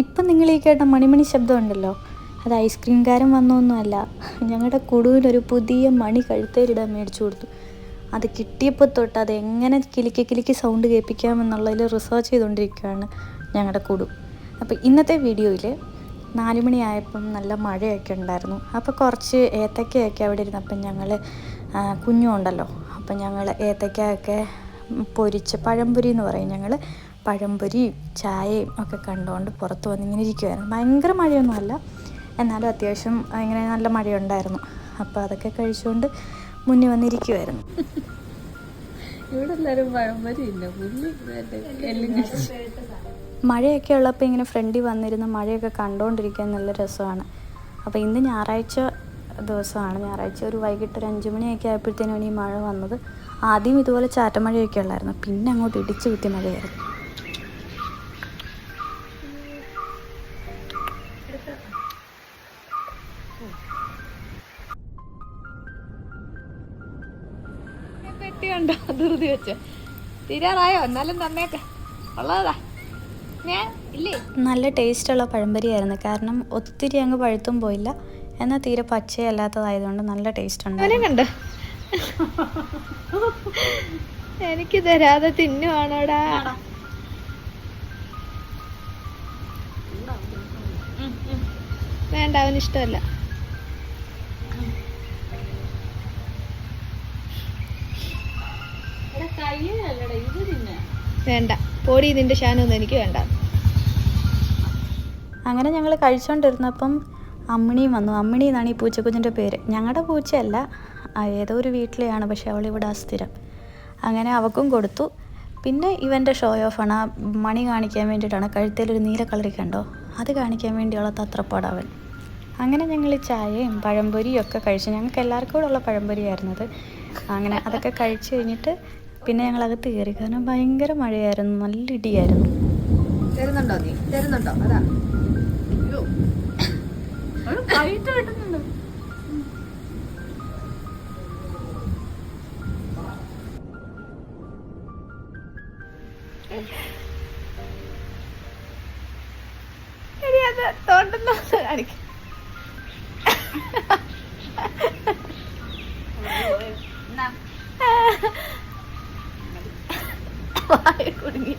ഇപ്പം നിങ്ങൾ ഈ കേട്ട മണിമണി ശബ്ദം ഉണ്ടല്ലോ അത് ഐസ്ക്രീംകാരൻ വന്നൊന്നുമല്ല. ഞങ്ങളുടെ കുടുവിനൊരു പുതിയ മണി കഴുത്തേലിടാൻ മേടിച്ചു കൊടുത്തു. അത് കിട്ടിയപ്പോൾ തൊട്ട് അത് എങ്ങനെ കിലിക്ക് കിലിക്ക് സൗണ്ട് കേൾപ്പിക്കാമെന്നുള്ളതിൽ റിസർച്ച് ചെയ്തുകൊണ്ടിരിക്കുകയാണ് ഞങ്ങളുടെ കുടു. അപ്പോൾ ഇന്നത്തെ വീഡിയോയിൽ നാല് മണിയായപ്പം നല്ല മഴയൊക്കെ ഉണ്ടായിരുന്നു. അപ്പോൾ കുറച്ച് ഏത്തക്കയൊക്കെ അവിടെ ഇരുന്നപ്പം ഞങ്ങൾ കുഞ്ഞുണ്ടല്ലോ അപ്പം ഞങ്ങൾ ഏത്തക്കയൊക്കെ പൊരിച്ച് പഴംപൊരി എന്ന് പറയും ഞങ്ങൾ. പഴംപൊരിയും ചായയും ഒക്കെ കണ്ടുകൊണ്ട് പുറത്ത് വന്നിങ്ങനെ ഇരിക്കുമായിരുന്നു ഭയങ്കര മഴയൊന്നുമല്ല. എന്നാലും അത്യാവശ്യം ഇങ്ങനെ നല്ല മഴയുണ്ടായിരുന്നു. അപ്പോൾ അതൊക്കെ കഴിച്ചുകൊണ്ട് മുന്നിൽ വന്നിരിക്കുമായിരുന്നു ഇവിടെ എല്ലാവരും പഴംപൊരി മഴയൊക്കെ ഉള്ളപ്പോൾ ഇങ്ങനെ ഫ്രണ്ടിൽ വന്നിരുന്ന് മഴയൊക്കെ കണ്ടുകൊണ്ടിരിക്കാൻ നല്ല രസമാണ്. അപ്പോൾ ഇന്ന് ഞായറാഴ്ച ദിവസമാണ്. ഞായറാഴ്ച ഒരു വൈകിട്ട് ഒരു അഞ്ച് മണിയൊക്കെ ആയപ്പോഴത്തേനും ഈ മഴ വന്നത്. ആദ്യം ഇതുപോലെ ചാറ്റമഴയൊക്കെ ഉള്ളായിരുന്നു. പിന്നെ അങ്ങോട്ട് ഇടിച്ചു കുത്തി മഴയായിരുന്നു. പെട്ടി കണ്ടോ? ധൃതി വെച്ച്. തീരാറായോ? എന്നാലും തന്നേക്ക. ഉള്ളതാ. ഞാൻ ഇല്ലേ? നല്ല ടേസ്റ്റുള്ള പഴംപൊരിയായിരുന്നു. കാരണം ഒത്തിരി അങ്ങ് പഴുത്തും പോയില്ല. എന്നാൽ തീരെ പച്ചയല്ലാത്തതായതുകൊണ്ട് നല്ല ടേസ്റ്റ് ഉണ്ട് കണ്ടോ. എനിക്ക് തരാതെ തിന്നുവാണോടാ വേണ്ട അവന് ഇഷ്ടമല്ല വേണ്ട. പോടി നിന്റെ ഷാനൊന്നും എനിക്ക് വേണ്ട. അങ്ങനെ ഞങ്ങൾ കഴിച്ചുകൊണ്ടിരുന്നപ്പം അമ്മിണിയും വന്നു. അമ്മിണി എന്നാണ് ഈ പൂച്ചക്കുഞ്ഞിന്റെ പേര്. ഞങ്ങളുടെ പൂച്ചയല്ല ഏതോ ഒരു വീട്ടിലെയാണ് പക്ഷെ അവൾ ഇവിടെ അസ്ഥിരം. അങ്ങനെ അവക്കും കൊടുത്തു. പിന്നെ ഇവന്റെ ഷോ ഓഫാണ് ആ മണി കാണിക്കാൻ വേണ്ടിയിട്ടാണ്. കഴുത്തേലൊരു നീല കളറി കണ്ടോ അത് കാണിക്കാൻ വേണ്ടിയുള്ള തത്രപ്പാടവൻ അവൻ. അങ്ങനെ ഞങ്ങൾ ഈ ചായയും പഴംപൊരിയും ഒക്കെ കഴിച്ചു. ഞങ്ങൾക്ക് എല്ലാവർക്കും കൂടെ ഉള്ള പഴംപൊരിയായിരുന്നത്. അങ്ങനെ അതൊക്കെ കഴിച്ചു കഴിഞ്ഞിട്ട് പിന്നെ ഞങ്ങൾ അകത്ത് കയറി. കാരണം ഭയങ്കര മഴയായിരുന്നു. നല്ല ഇടിയായിരുന്നു. തരുന്നുണ്ടോ നീ? തരുന്നുണ്ടോ? അതാ. അത് തോണ്ടുന്ന കാണിക്ക വായ കുടുങ്ങി